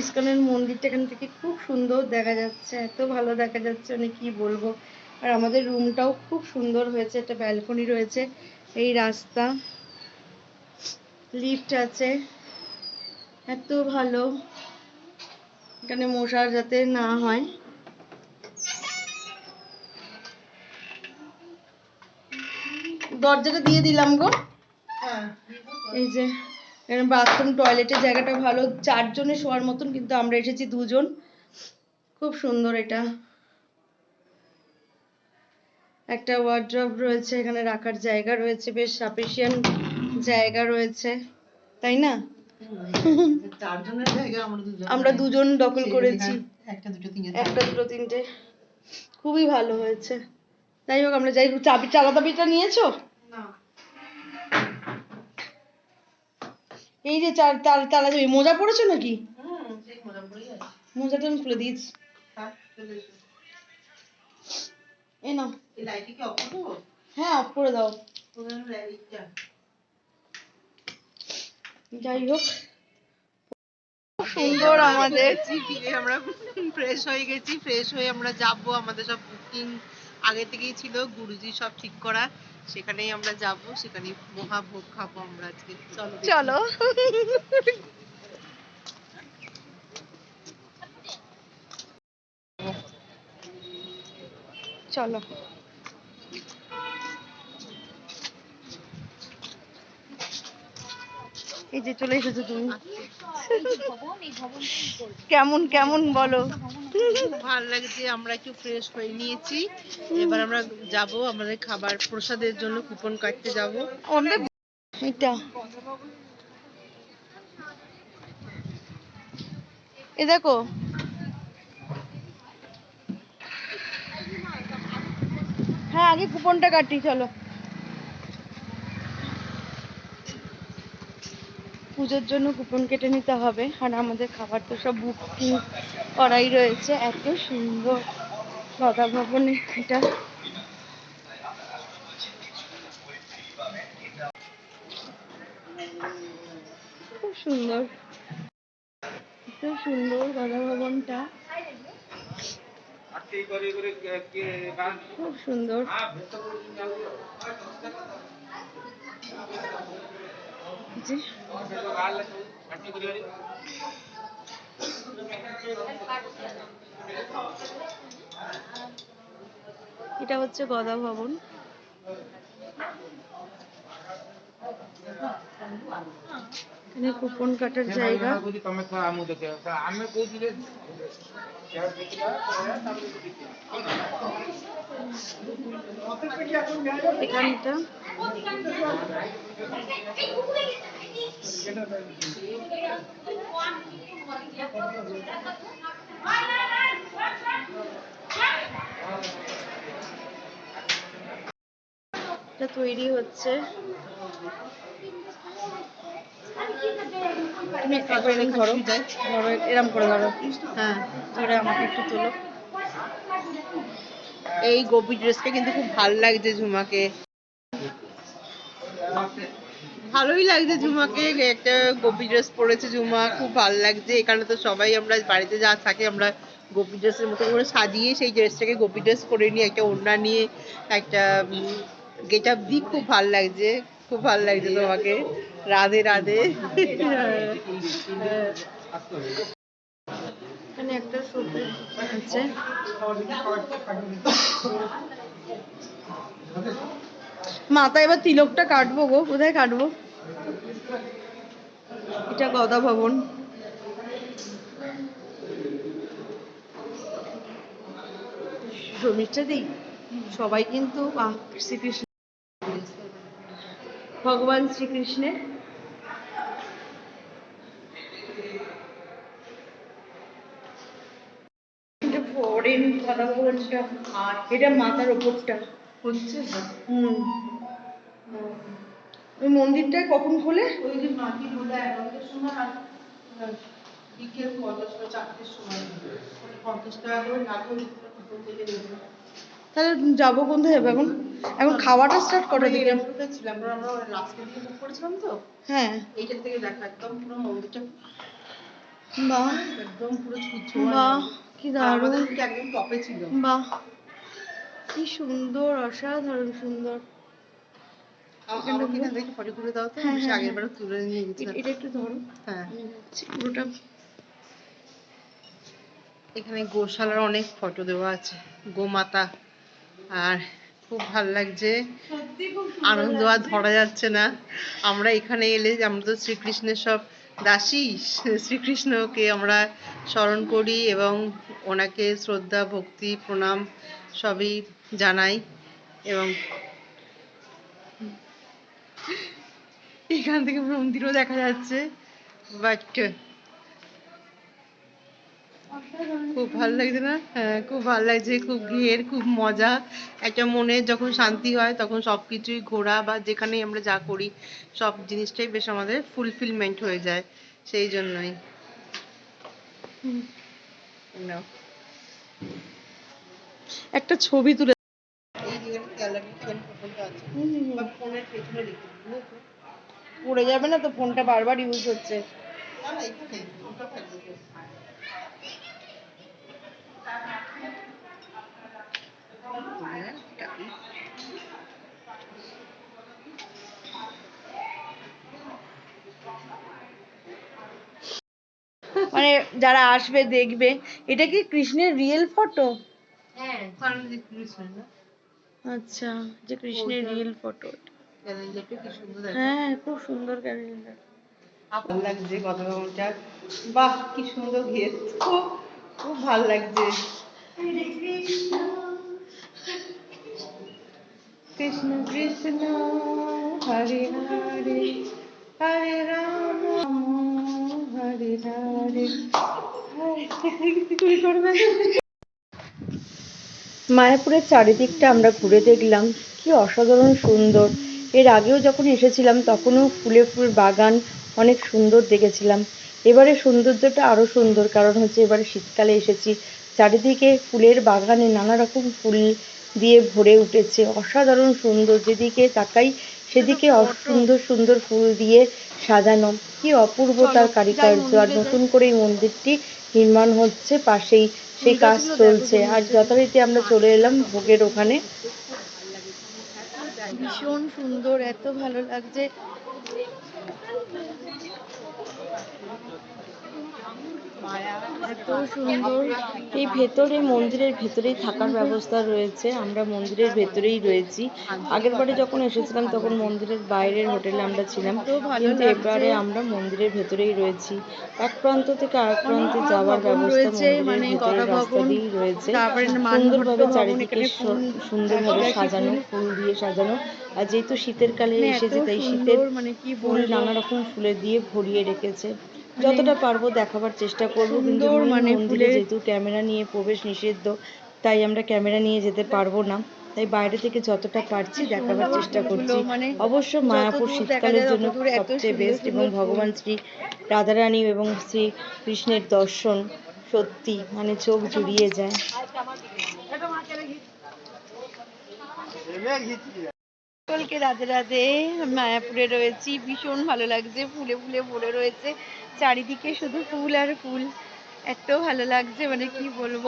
ইস্কনের মন্দিরটা এখান থেকে খুব সুন্দর দেখা যাচ্ছে এত ভালো দেখা যাচ্ছে মানে কি বলব। আর আমাদের রুমটাও খুব সুন্দর হয়েছে একটা ব্যালকনি রয়েছে এই রাস্তা লিফট আছে এত ভালো। এখানে মশার যাতে না হয়। দরজাটা দিয়ে দিলাম গো। এই যে বাথরুম টয়লেটের জায়গাটা ভালো। চারজনে শোয়ার মতন কিন্তু আমরা এসেছি দুজন। খুব সুন্দর এটা। একটা ওয়ার্ড্রপ রয়েছে এখানে রাখার জায়গা রয়েছে বেশ সাফিসিয়েন্ট জায়গা রয়েছে। তাই না? জায়গা আমরা দুজন। দখল করেছি। একটা দুটো তিনটে একটা দুটো তিনটে। খুবই ভালো হয়েছে। যাই হোক আমরা যাই চাবি চালা চাবিটা নিয়েছো? এই যে চার তাল তালা চাবি মোজা পড়েছো নাকি? মোজাটা আমি খুলে দিয়েছি। এ নাও। হ্যাঁ অফ করে দাও। যাই হোক। খুব সুন্দর আমাদের আমরা ফ্রেশ হয়ে গেছি ফ্রেশ হয়ে আমরা যাব আমাদের সব বুকিং আগে থেকেই ছিল, গুরুজি সব ঠিক করা, সেখানেই আমরা যাব সেখানে মহাভোগ খাব আমরা আজকে। চলো চলো। চলো। এই যে চলে এসেছ তুমি। কেমন কেমন বলো? ভালো লাগছে আমরা একটু ফ্রেশ হয়ে নিয়েছি। এবার আমরা যাব আমাদের খাবার প্রসাদের জন্য কুপন কাটতে যাব। এটা। এ দেখো। হ্যাঁ আগে কুপনটা কাটি চলো। পুজোর জন্য কুপন কেটে নিতে হবে। আর আমাদের খাবার তো সব বুকিং করাই রয়েছে। এত সুন্দর দাদা ভবনে এটা। খুব সুন্দর। এত সুন্দর দাদা ভবনটা। খুব সুন্দর। এটা হচ্ছে গদা ভবন। এখানে কুপন কাটার জায়গা। এখানটা। তৈরি হচ্ছে। তুমি এরকম ধরো। ধরো, এরম করে ধরো। হ্যাঁ ধরে আমাকে একটু তোলো। এই গোপী ড্রেসটা কিন্তু খুব লাগছে ঝুমাকে। ভালোই লাগছে ঝুমাকে একটা গোপী ড্রেস পরেছে ঝুমা, খুব ভালো লাগছে। এখানে তো সবাই আমরা বাড়িতে যা থাকে আমরা গোপী ড্রেসের মতো করে সাজিয়ে সেই ড্রেসটাকে গোপী ড্রেস করে নিয়ে, একটা ওড়না নিয়ে, একটা গেট আপ দিই খুব ভালো লাগছে। খুব ভালো লাগছে তোমাকে। রাধে রাধে। এখানে একটা সবজি আছে। মাথা এবার তিলকটা কাটবো গো। কোথায় কাটবো? এটা গদা ভবন। শর্মিষ্ঠা দিই। সবাই কিন্তু শ্রীকৃষ্ণ ভগবান শ্রীকৃষ্ণের? এটা ফরেন গদা ভবনটা এটা মাথার ওপরটা। হচ্ছে হুম। ওই মন্দিরটা কখন খোলে? ওই যে মাটি এগারোটার সময় আর বিকেল পঞ্চাশটা চারটের সময়। পঞ্চাশ টাকা করে লাগবে তাহলে যাব কোথায় যাব এখন এখন খাওয়াটা স্টার্ট কটা দিকে ছিলাম আমরা লাস্টের দিকে বুক করেছিলাম তো? হ্যাঁ। এইটার থেকে দেখা একদম পুরো মন্দিরটা বাহ। একদম পুরো ছুঁচো বাহ কি দারুণ। একদম টপে ছিল। বাহ। কি সুন্দর অসাধারণ সুন্দর। ফটো তুলে দাও তো হ্যাঁ, হ্যাঁ, আগের হ্যাঁ। তুলে নিয়ে গেছিলাম। এটা একটু ধরো। হ্যাঁ। পুরোটা। এখানে গোশালার অনেক ফটো দেওয়া আছে গোমাতা। আর খুব ভালো লাগছে। আনন্দ আর ধরা যাচ্ছে না। আমরা এখানে এলে আমরা তো শ্রীকৃষ্ণের সব দাসী। শ্রীকৃষ্ণকে আমরা স্মরণ করি এবং ওনাকে শ্রদ্ধা ভক্তি প্রণাম সবই জানাই এবং এখান থেকে মন্দিরও দেখা যাচ্ছে। বাট খুব ভালো লাগছে না? হ্যাঁ খুব ভালো লাগছে খুব ঘের খুব মজা। একটা মনে যখন শান্তি হয় তখন সবকিছুই ঘোরা বা যেখানেই আমরা যা করি সব জিনিসটাই বেশ আমাদের ফুলফিলমেন্ট হয়ে যায়। সেই জন্যই। একটা ছবি তুলে? পড়ে যাবে না তো ফোনটা বারবার ইউজ হচ্ছে। না না এখানে ওটা থাকবে তো। মানে যারা আসবে দেখবে। এটা কি কৃষ্ণের রিয়েল ফটো আচ্ছা যে কৃষ্ণের রিয়েল ফটো সুন্দর দেখা হ্যাঁ খুব সুন্দর ক্যালেন্ডার ভালো লাগছে কথা বাহ কি সুন্দর ঘের খুব ভালো লাগছে। কৃষ্ণ। কৃষ্ণ হরে হরে হরে রাম হরে হরে। মায়াপুরের চারিদিকটা আমরা ঘুরে দেখলাম কি অসাধারণ সুন্দর। এর আগেও যখন এসেছিলাম তখনও ফুলে ফুল বাগান অনেক সুন্দর দেখেছিলাম। এবারে সৌন্দর্যটা আরও সুন্দর কারণ হচ্ছে এবারে শীতকালে এসেছি। চারিদিকে ফুলের বাগানে নানা রকম ফুল দিয়ে ভরে উঠেছে। অসাধারণ সুন্দর যেদিকে তাকাই সেদিকে সুন্দর সুন্দর ফুল দিয়ে সাজানো। কি অপূর্ব তার কারিকার্য। আর নতুন করে এই মন্দিরটি নির্মাণ হচ্ছে পাশেই সেই কাজ চলছে। আর যথারীতি আমরা চলে এলাম ভোগের ওখানে। ভীষণ সুন্দর এত ভালো লাগছে। এত সুন্দর। এই ভেতরে মন্দিরের ভেতরেই থাকার ব্যবস্থা রয়েছে। আমরা মন্দিরের ভেতরেই রয়েছি। আগের বারে যখন এসেছিলাম তখন মন্দিরের বাইরের হোটেলে আমরা ছিলাম। কিন্তু এবারে আমরা মন্দিরের ভেতরেই রয়েছি। এক প্রান্ত থেকে আরেক প্রান্তে যাওয়ার ব্যবস্থা মন্দিরের ভেতরের রাস্তা দিয়েই রয়েছে। সুন্দরভাবে চারিদিকে সুন্দরভাবে সাজানো ফুল দিয়ে সাজানো। আর যেহেতু শীতের কালে এসেছে তাই শীতের মানে কি ফুল নানা রকম ফুলে দিয়ে ভরিয়ে রেখেছে। যতটা পারব দেখাবার চেষ্টা করব কিন্তু মানে মন্দিরে যেহেতু ক্যামেরা নিয়ে প্রবেশ নিষিদ্ধ তাই আমরা ক্যামেরা নিয়ে যেতে পারব না। তাই বাইরে থেকে যতটা পারছি দেখাবার চেষ্টা করছি। অবশ্য মায়াপুর শীতকালের জন্য সবচেয়ে বেস্ট এবং ভগবান শ্রী রাধারানী এবং শ্রী কৃষ্ণের দর্শন সত্যি মানে চোখ জুড়িয়ে যায়। সকলকে রাধে রাধে মায়াপুরে রয়েছি। ভীষণ ভালো লাগছে, ফুলে ফুলে ভরে রয়েছে। চারিদিকে শুধু ফুল আর ফুল। এত ভালো লাগছে মানে কি বলব?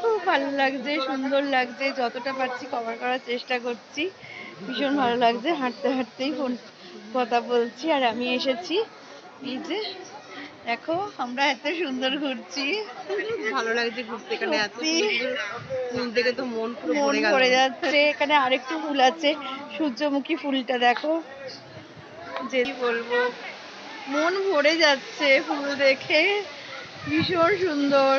খুব ভালো লাগছে, সুন্দর লাগছে, যতটা পারছি কভার করার চেষ্টা করছি। ভীষণ ভালো লাগছে, হাঁটতে হাঁটতেই ফোন কথা বলছি। আর আমি এসেছি, এই যে দেখো আমরা এত সুন্দর ঘুরছি। ভালো লাগছে ঘুরতে এখানে এত ফুল দেখে তো মন পুরো মন ভরে যাচ্ছে। এখানে আরেকটু ফুল আছে সূর্যমুখী ফুলটা দেখো। যে বলব মন ভরে যাচ্ছে ফুল দেখে। ভীষণ সুন্দর।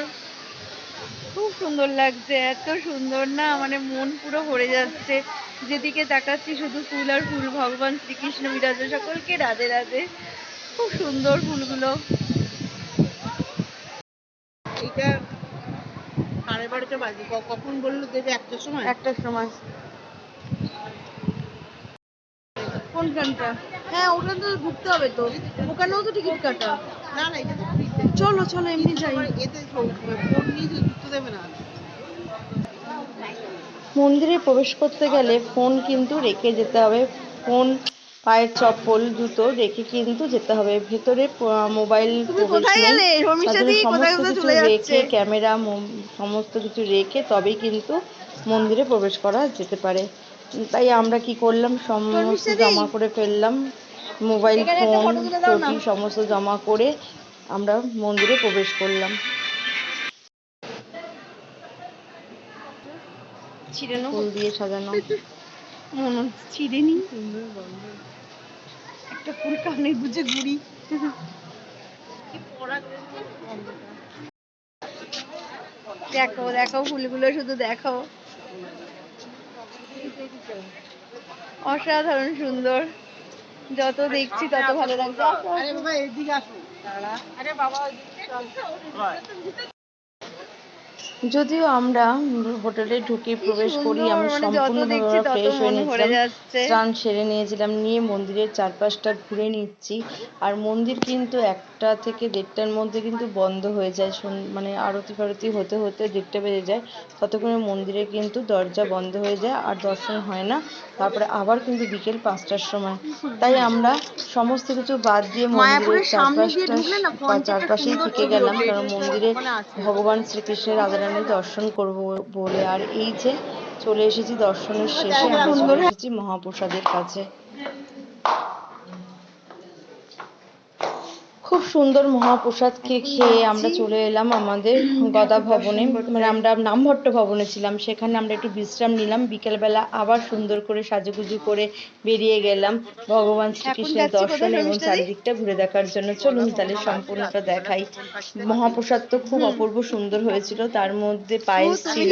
খুব সুন্দর লাগছে এত সুন্দর না মানে মন পুরো ভরে যাচ্ছে। যেদিকে তাকাচ্ছি শুধু ফুল আর ফুল ভগবান শ্রীকৃষ্ণ বিরাজ সকলকে রাধে রাধে। খুব সুন্দর ফুলগুলো এইটা বারোটা বাজে? কখন বলল দেবে একটার সময়? একটার সময়। কোনখানটা হ্যাঁ ওখান তো ঢুকতে হবে তো। ওখানেও তো টিকিট কাটা। না না এটা তো চলো চলো এমনি যাই। এতে ফোন নিয়ে ঢুকতে দেবে না। মন্দিরে প্রবেশ করতে গেলে ফোন কিন্তু রেখে যেতে হবে। ফোন পায়ের চপ্পল জুতো রেখে কিন্তু যেতে হবে। ভেতরে মোবাইল সমস্ত কিছু রেখে ক্যামেরা সমস্ত কিছু রেখে তবেই কিন্তু মন্দিরে প্রবেশ করা যেতে পারে। তাই আমরা কি করলাম? সমস্ত জমা করে ফেললাম। মোবাইল ফোন চটি সমস্ত জমা করে আমরা মন্দিরে প্রবেশ করলাম। ফুল দিয়ে সাজানো। ছিঁড়ে নি। একটা ফুল কানে গুজে ঘুরি। দেখো দেখো ফুলগুলো শুধু দেখো। অসাধারণ সুন্দর। যত দেখছি তত ভালো লাগছে। আসো। যদিও আমরা হোটেলে ঢুকে প্রবেশ করি আমি মানে সম্পূর্ণভাবে ফ্রেশ হয়ে নিয়েছিলাম। স্নান সেরে নিয়েছিলাম নিয়ে মন্দিরের চারপাশটা ঘুরে নিচ্ছি। আর মন্দির কিন্তু একটা থেকে দেড়টার মধ্যে কিন্তু বন্ধ হয়ে যায় সন- মানে আরতি ফারতি হতে হতে দেড়টা বেজে যায়। ততক্ষণে মন্দিরে কিন্তু দরজা বন্ধ হয়ে যায় আর দর্শন হয় না। তারপরে আবার কিন্তু বিকেল পাঁচটার সময়। তাই আমরা সমস্ত কিছু বাদ দিয়ে মন্দিরের চারপাশটা বা চারপাশেই থেকে গেলাম কারণ মন্দিরে ভগবান শ্রীকৃষ্ণের রাধারানী দর্শন করব বলে আর এই যে চলে এসেছি দর্শনের শেষে এসেছি মহাপ্রসাদের কাছে। খুব সুন্দর মহাপ্রসাদ খেয়ে খেয়ে আমরা চলে এলাম আমাদের গদা ভবনে। মানে আমরা নামভট্ট ভবনে ছিলাম সেখানে আমরা একটু বিশ্রাম নিলাম। বিকেলবেলা আবার সুন্দর করে সাজুগুজু করে বেরিয়ে গেলাম ভগবান শ্রীকৃষ্ণের দর্শন এবং চারিদিকটা ঘুরে দেখার জন্য। চলুন তাহলে সম্পূর্ণটা দেখাই। মহাপ্রসাদ তো খুব অপূর্ব সুন্দর হয়েছিল তার মধ্যে পায়েস ছিল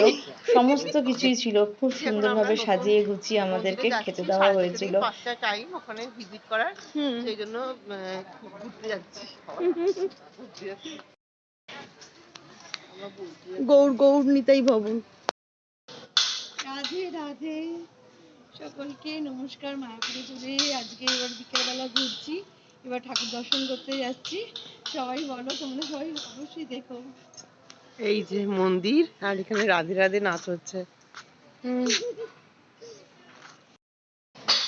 সমস্ত কিছুই ছিল। খুব সুন্দরভাবে সাজিয়ে গুছিয়ে আমাদেরকে খেতে দেওয়া হয়েছিল। টাইম ওখানে ভিজিট করার সেই জন্য ঘুরতে যাচ্ছি। গৌর গৌর নিতাই ভবন। রাধে রাধে। সকলকে নমস্কার মায়াপুরে চলে আজকে এবার বিকেলবেলা ঘুরছি। এবার ঠাকুর দর্শন করতে যাচ্ছি। সবাই বলো তোমরা সবাই অবশ্যই দেখো। এই যে মন্দির আর এখানে রাধে রাধে নাচ হচ্ছে।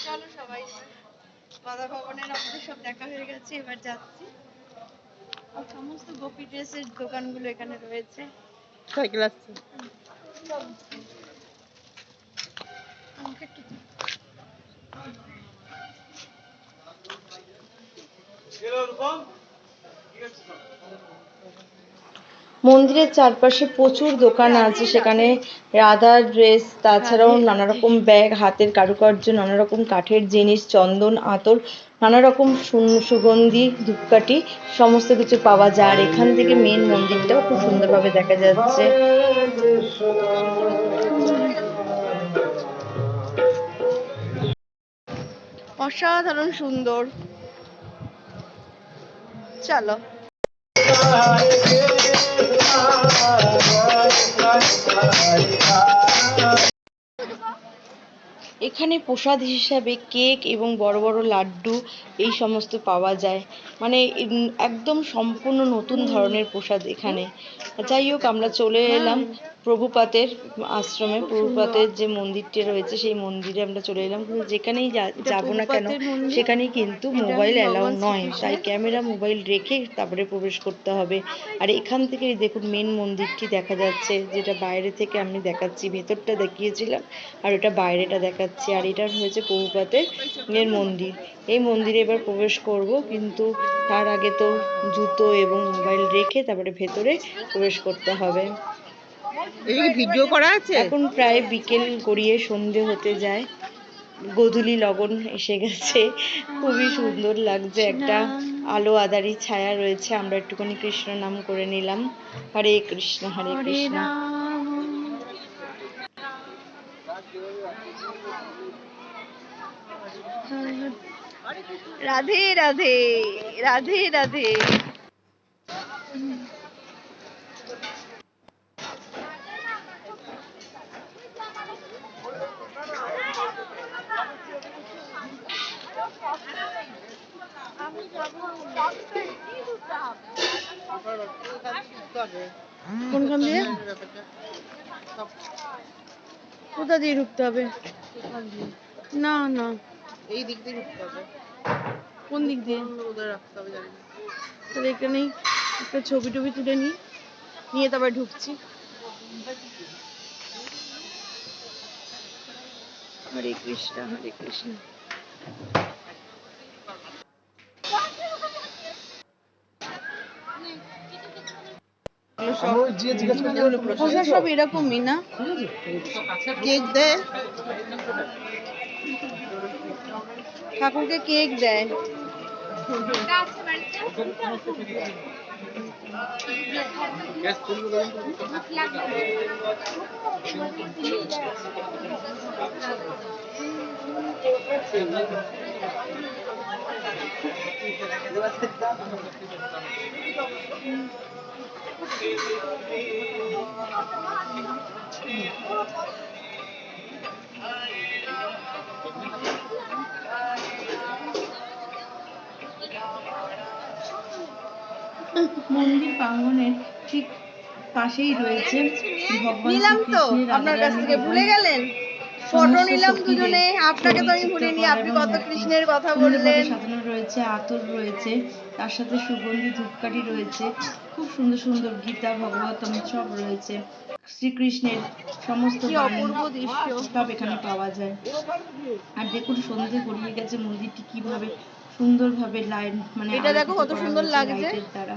চলো সবাই বাধা ভবনের আমাদের সব দেখা হয়ে গেছে এবার যাচ্ছি। সমস্ত গোপী ড্রেসের দোকানগুলো এখানে রয়েছে। সাইকেল আসছে আমাকে একটু মন্দিরের চারপাশে প্রচুর দোকান আছে। সেখানে রাধার ড্রেস, তাছাড়াও নানা রকম ব্যাগ, হাতের কারুকার্য নানা রকম কাঠের জিনিস, চন্দন, আতর নানা রকম সুগন্ধি, ধূপকাঠি, সমস্ত কিছু পাওয়া যায়। আর এখান থেকে মেন মন্দিরটাও খুব সুন্দরভাবে দেখা যাচ্ছে। অসাধারণ সুন্দর। চলো। এখানে প্রসাদ হিসাবে কেক এবং বড় বড় লাড্ডু এই সমস্ত পাওয়া যায়। মানে একদম সম্পূর্ণ নতুন ধরনের প্রসাদ এখানে। যাই হোক, আমরা চলে এলাম। প্রভুপাতের আশ্রমে প্রভুপাতের যে মন্দিরটি রয়েছে সেই মন্দিরে আমরা চলে এলাম। কিন্তু যেখানেই যাব না কেন। সেখানেই কিন্তু মোবাইল অ্যালাউ নয়। তাই ক্যামেরা মোবাইল রেখে তারপরে প্রবেশ করতে হবে। আর এখান থেকে দেখুন মেন মন্দিরটি দেখা যাচ্ছে যেটা বাইরে থেকে আমি দেখাচ্ছি ভেতরটা দেখিয়েছিলাম আর এটা বাইরেটা দেখাচ্ছি। আর এটা হয়েছে প্রভুপাতের এর মন্দির। এই মন্দিরে এবার প্রবেশ করব কিন্তু তার আগে তো জুতো এবং মোবাইল রেখে তারপরে ভেতরে প্রবেশ করতে হবে। এটা কি ভিডিও করা আছে? এখন প্রায় বিকেল গড়িয়ে সন্ধে হতে যায়। গোধূলি লগন এসে গেছে। খুবই সুন্দর লাগছে। একটা আলো আদারি ছায়া রয়েছে। আমরা একটুখানি কৃষ্ণ নাম করে নিলাম। হরে কৃষ্ণ হরে হরে কৃষ্ণ। রাধে রাধে রাধে রাধে। কোনখান দিয়ে? কোথা দিয়ে ঢুকতে হবে? না না। এই দিক দিয়ে ঢুকতে হবে। কোন দিক দিয়ে? রাখতে হবে জানি তাহলে এখানেই একটা ছবি টবি তুলে নিই। নিয়ে তারপর ঢুকছি। হরে কৃষ্ণ হরে কৃষ্ণ। সব এরকমই না। কেক দেয়। ঠাকুরকে কেক দেয়। মন্দির প্রাঙ্গণের ঠিক পাশেই রয়েছে নিলাম তো আপনার কাছ থেকে ভুলে গেলেন? ফটো নিলাম দুজনে আপনাকে তো আমি ভুলিনি আপনি কত কৃষ্ণের কথা বললেন। সাজানো রয়েছে আতর রয়েছে তার সাথে সুগন্ধি ধূপকাঠি রয়েছে। খুব সুন্দর সুন্দর গীতা ভগবতম সব রয়েছে। শ্রীকৃষ্ণের সমস্ত সব এখানে পাওয়া যায়। আর দেখুন সন্ধ্যে গড়িয়ে গেছে মন্দিরটি কীভাবে সুন্দরভাবে লাইন মানে এটা দেখো কত সুন্দর লাগছে। দ্বারা।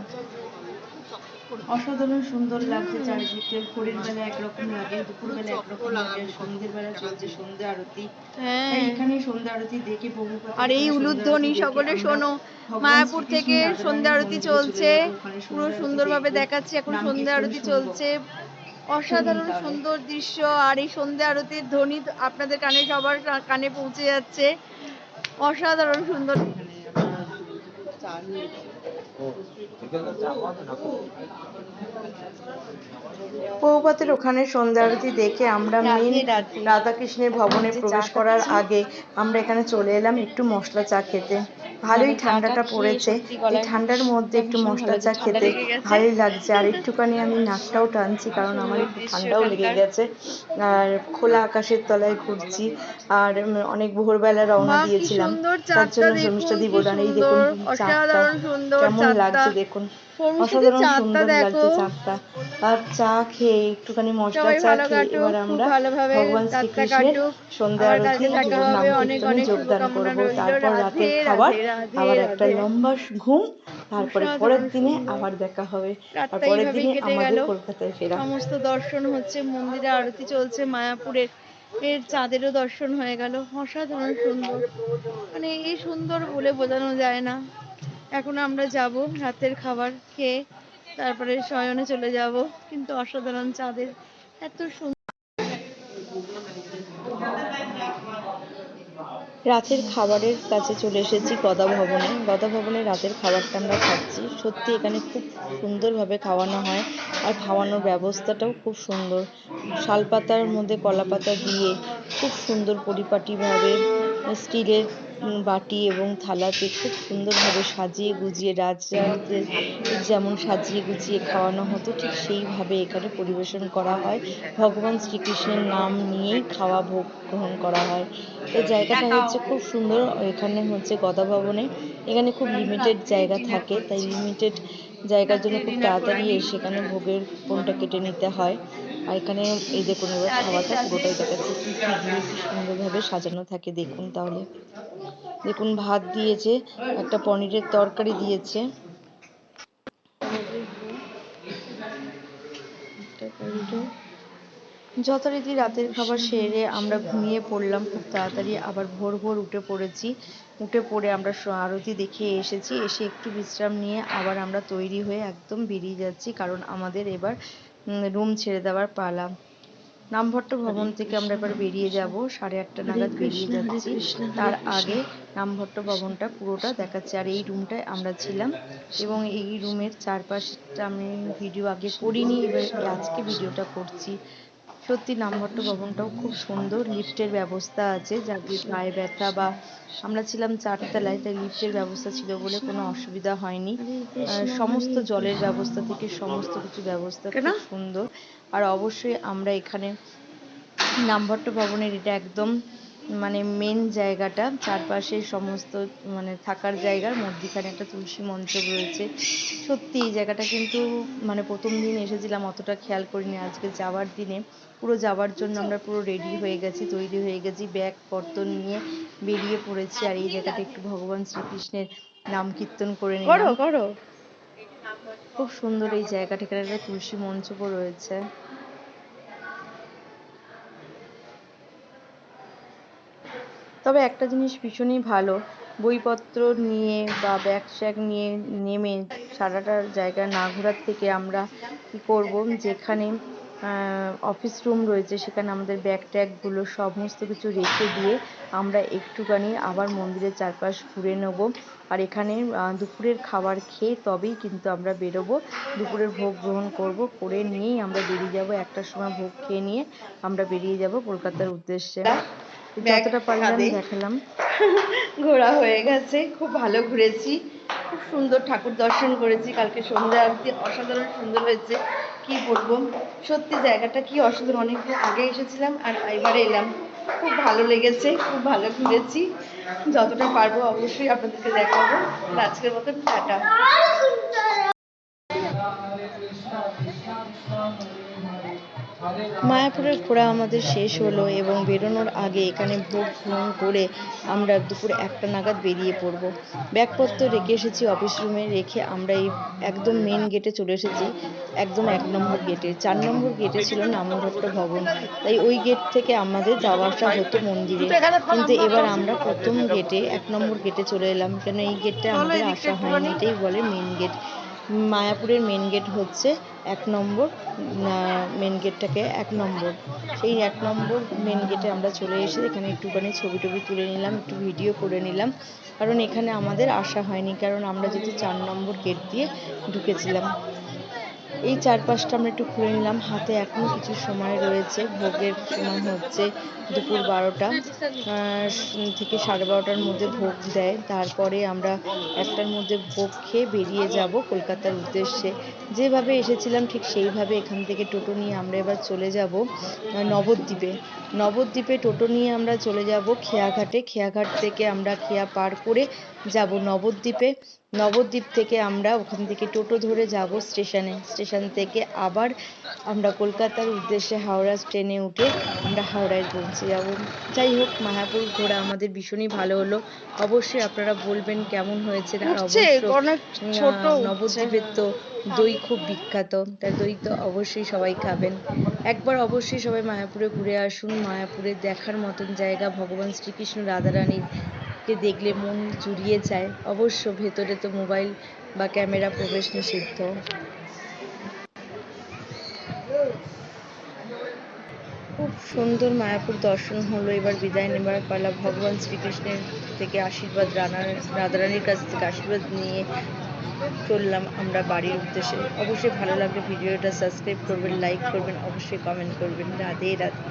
অসাধারণ সুন্দর লাগছে চারিদিকে ভোরের বেলা একরকম লাগে দুপুর বেলা একরকম লাগে সন্ধ্যের বেলা চলছে সন্ধ্যা আরতি। হ্যাঁ। এখানে সন্ধ্যা আরতি দেখে বহু আর এই উলুধ্বনি সকলে শোনো মায়াপুর থেকে সন্ধ্যা আরতি চলছে পুরো সুন্দরভাবে দেখাচ্ছে এখন সন্ধ্যা আরতি চলছে। অসাধারণ সুন্দর দৃশ্য আর এই সন্ধ্যা আরতির ধ্বনি আপনাদের কানে সবার কানে পৌঁছে যাচ্ছে। অসাধারণ সুন্দর। চা নিয়ে পৌপাতের ওখানে সন্ধ্যা আরতি দেখে আমরা মেন রাধাকৃষ্ণের ভবনে প্রবেশ করার আগে আমরা এখানে চলে এলাম একটু মশলা চা খেতে। ভালোই ঠান্ডাটা পড়েছে। এই ঠান্ডার মধ্যে একটু মশলা চা খেতে ভালোই লাগছে। আর একটুখানি আমি নাকটাও টানছি কারণ আমার একটু ঠান্ডাও লেগে গেছে। আর খোলা আকাশের তলায় ঘুরছি। আর অনেক ভোরবেলা রওনা দিয়েছিলাম। তার জন্য শর্মিষ্ঠা দি বললেন এই দেখুন চাঁদটা কেমন লাগছে দেখুন। অসাধারণ সুন্দর লাগছে চাঁদটা আর চা খেয়ে একটুখানি মশলা চা খেয়ে এবার আমরা ভগবান শ্রীকৃষ্ণের সন্ধ্যা আরতি নাম যোগদান করব। তারপর রাতের খাবার আবার একটা লম্বা ঘুম তারপরে পরের দিনে আবার দেখা হবে। আর পরের দিনে আমাদের কলকাতায় ফেরা। সমস্ত দর্শন হচ্ছে মন্দিরে আরতি চলছে মায়াপুরের এর চাঁদেরও দর্শন হয়ে গেল। অসাধারণ সুন্দর। মানে এই সুন্দর বলে বোঝানো যায় না। এখন আমরা যাব রাতের খাবার খেয়ে তারপরে শয়নে চলে যাব। কিন্তু অসাধারণ চাঁদের এত সুন্দর রাতের খাবারের কাছে চলে এসেছি গদা ভবনে। গদা ভবনে রাতের খাবারটা আমরা খাচ্ছি। সত্যি এখানে খুব সুন্দরভাবে খাওয়ানো হয় আর খাওয়ানোর ব্যবস্থাটাও খুব সুন্দর। শালপাতার মধ্যে কলা পাতা দিয়ে খুব সুন্দর পরিপাটিভাবে স্টিলের বাটি এবং থালাতে খুব সুন্দরভাবে সাজিয়ে গুজিয়ে রাজরানীদের যেমন সাজিয়ে গুজিয়ে খাওয়ানো হতো, ঠিক সেইভাবে এখানে পরিবেশন করা হয়। ভগবান শ্রীকৃষ্ণের নাম নিয়েই খাওয়া ভোগ গ্রহণ করা হয়। তো জায়গাটা হচ্ছে খুব সুন্দর, এখানে হচ্ছে গদা ভবনে। এখানে খুব লিমিটেড জায়গা থাকে, তাই লিমিটেড জায়গার জন্য খুব তাড়াতাড়ি এসে এখানে ভোগের কোনটা কেটে নিতে হয়। আর এখানে এই দেখুন এবার খাওয়াটা পুরোটাই দেখাচ্ছে, কি কি দিয়ে কি সুন্দরভাবে সাজানো থাকে দেখুন তাহলে। দেখুন ভাত দিয়েছে, একটা পনিরের তরকারি দিয়েছে। যথারীতি রাতের খাবার সেরে আমরা ঘুমিয়ে পড়লাম, খুব তাড়াতাড়ি আবার ভোর ভোর উঠে পড়েছি। উঠে পড়ে আমরা আরতি দেখে এসেছি, এসে একটু বিশ্রাম নিয়ে আবার আমরা তৈরি হয়ে একদম বেরিয়ে যাচ্ছি, কারণ আমাদের এবার রুম ছেড়ে দেওয়ার পালা। নামভট্ট ভবন থেকে আমরা এবার বেরিয়ে যাব সাড়ে আটটা নাগাদ বেরিয়ে যাচ্ছি। তার আগে নামভট্ট ভবনটা পুরোটা দেখাচ্ছে আর এই রুমটায় আমরা ছিলাম। এবং এই রুমের চারপাশটা আমি ভিডিও আগে করিনি এবার আজকে ভিডিওটা করছি। সত্যি নামভট্ট ভবনটাও খুব সুন্দর লিফটের ব্যবস্থা আছে যাদের পায়ে ব্যথা বা আমরা ছিলাম চারতলায় তাই লিফটের ব্যবস্থা ছিল বলে কোনো অসুবিধা হয়নি। আহ, সমস্ত জলের ব্যবস্থা থেকে সমস্ত কিছু ব্যবস্থা খুব সুন্দর। আর অবশ্যই আমরা এখানে নামভট্ট ভবনের এটা একদম মানে মেন জায়গাটা চারপাশে সমস্ত মানে থাকার জায়গার মধ্যিখানে একটা তুলসী মঞ্চ রয়েছে। সত্যি এই জায়গাটা কিন্তু মানে প্রথম দিন এসেছিলাম অতটা খেয়াল করিনি। আজকে যাওয়ার দিনে পুরো যাওয়ার জন্য আমরা পুরো রেডি হয়ে গেছি তৈরি হয়ে গেছি ব্যাগ পত্র নিয়ে বেরিয়ে পড়েছি। আর এই জায়গাটা একটু ভগবান শ্রীকৃষ্ণের নাম কীর্তন করে করো নিলাম। করো খুব সুন্দর এই জায়গাটা এখানে একটা তুলসী মঞ্চপও রয়েছে। তবে একটা জিনিস ভীষণই ভালো, বইপত্র নিয়ে বা ব্যাগ স্যাগ নিয়ে নেমে সারাটা জায়গা না ঘোরার থেকে আমরা কি করব? যেখানে অফিস রুম রয়েছে সেখানে আমাদের ব্যাগ ট্যাগগুলো সমস্ত কিছু রেখে দিয়ে আমরা একটুখানি আবার মন্দিরের চারপাশ ঘুরে নেব। আর এখানে দুপুরের খাবার খেয়ে তবেই কিন্তু আমরা বেরোবো। দুপুরের ভোগ গ্রহণ করব, করে নিয়েই আমরা বেরিয়ে যাব। একটার সময় ভোগ খেয়ে নিয়ে আমরা বেরিয়ে যাব কলকাতার উদ্দেশ্যে। যতটা পারলাম দেখালাম। ঘোরা হয়ে গেছে খুব ভালো ঘুরেছি। খুব সুন্দর ঠাকুর দর্শন করেছি। কালকে সন্ধ্যা আরতি অসাধারণ সুন্দর হয়েছে। কি বলব? সত্যি জায়গাটা কি অসাধারণ। অনেকদিন আগে এসেছিলাম আর এবারে এলাম। খুব ভালো লেগেছে খুব ভালো ঘুরেছি। যতটা পারব অবশ্যই আপনাদেরকে দেখাবো। আজকের মতো টাটা। মায়াপুরের ঘোরা আমাদের শেষ হলো এবং বেরোনোর আগে এখানে ভোগ গ্রহণ করে আমরা দুপুর একটা নাগাদ বেরিয়ে পড়ব। ব্যাগপত্র রেখে এসেছি অফিস রুমে রেখে আমরা এই একদম মেন গেটে চলে এসেছি, একদম এক নম্বর গেটে চার নম্বর গেটে ছিল নামভট্ট ভবন। তাই ওই গেট থেকে আমাদের যাওয়া আসা হতো মন্দিরে। কিন্তু এবার আমরা প্রথম গেটে এক নম্বর গেটে চলে এলাম। কেন এই গেটটা আমাদের আসা হয়নি? এটাই বলে মেন গেট মায়াপুরের মেন গেট হচ্ছে এক নম্বর মেন গেটটাকে এক নম্বর। সেই এক নম্বর মেন গেটে আমরা চলে এসে এখানে একটুখানি ছবি টবি তুলে নিলাম, একটু ভিডিও করে নিলাম। কারণ এখানে আমাদের আসা হয়নি, কারণ আমরা যেহেতু চার নম্বর গেট দিয়ে ঢুকেছিলাম। এই চারপাশটা আমরা একটু ঘুরে নিলাম। হাতে এখনও কিছু সময় রয়েছে। ভোগের সময় হচ্ছে দুপুর বারোটা থেকে সাড়ে বারোটার মধ্যে ভোগ দেয়। তারপরে আমরা একটার মধ্যে ভোগ খেয়ে বেরিয়ে যাব কলকাতার উদ্দেশ্যে। যেভাবে এসেছিলাম ঠিক সেইভাবে এখান থেকে টোটো নিয়ে আমরা এবার চলে যাব নবদ্বীপে। নবদ্বীপে টোটো নিয়ে আমরা চলে যাব খেয়াঘাটে। খেয়াঘাট থেকে আমরা খেয়া পার করে যাব নবদ্বীপে। নবদ্বীপ থেকে আমরা ওখান থেকে টোটো ধরে যাব স্টেশনে। স্টেশন থেকে আবার আমরা কলকাতার উদ্দেশ্যে হাওড়া ট্রেনে উঠে আমরা হাওড়ায় পৌঁছে যাব। যাই হোক মায়াপুর ঘোরা আমাদের ভীষণই ভালো হলো। অবশ্যই আপনারা বলবেন কেমন হয়েছে। নবদ্বীপের তো দই খুব বিখ্যাত। তাই দই তো অবশ্যই সবাই খাবেন। একবার অবশ্যই সবাই মায়াপুরে ঘুরে আসুন। মায়াপুরে দেখার মতন জায়গা ভগবান শ্রীকৃষ্ণ রাধারানীর কে দেখলে মন জুড়িয়ে যায়, অবশ্য ভেতরে তো মোবাইল বা ক্যামেরা প্রবেশ নিষিদ্ধ। খুব সুন্দর মায়াপুর দর্শন হলো, এবার বিদায় নেবার পালা। ভগবান শ্রীকৃষ্ণের থেকে আশীর্বাদ রানা রাধারানীর কাছ থেকে আশীর্বাদ নিয়ে চললাম আমরা বাড়ির উদ্দেশ্যে। অবশ্যই ভালো লাগলে ভিডিওটা সাবস্ক্রাইব করবেন, লাইক করবেন, অবশ্যই কমেন্ট করবেন। রাধে রাধে।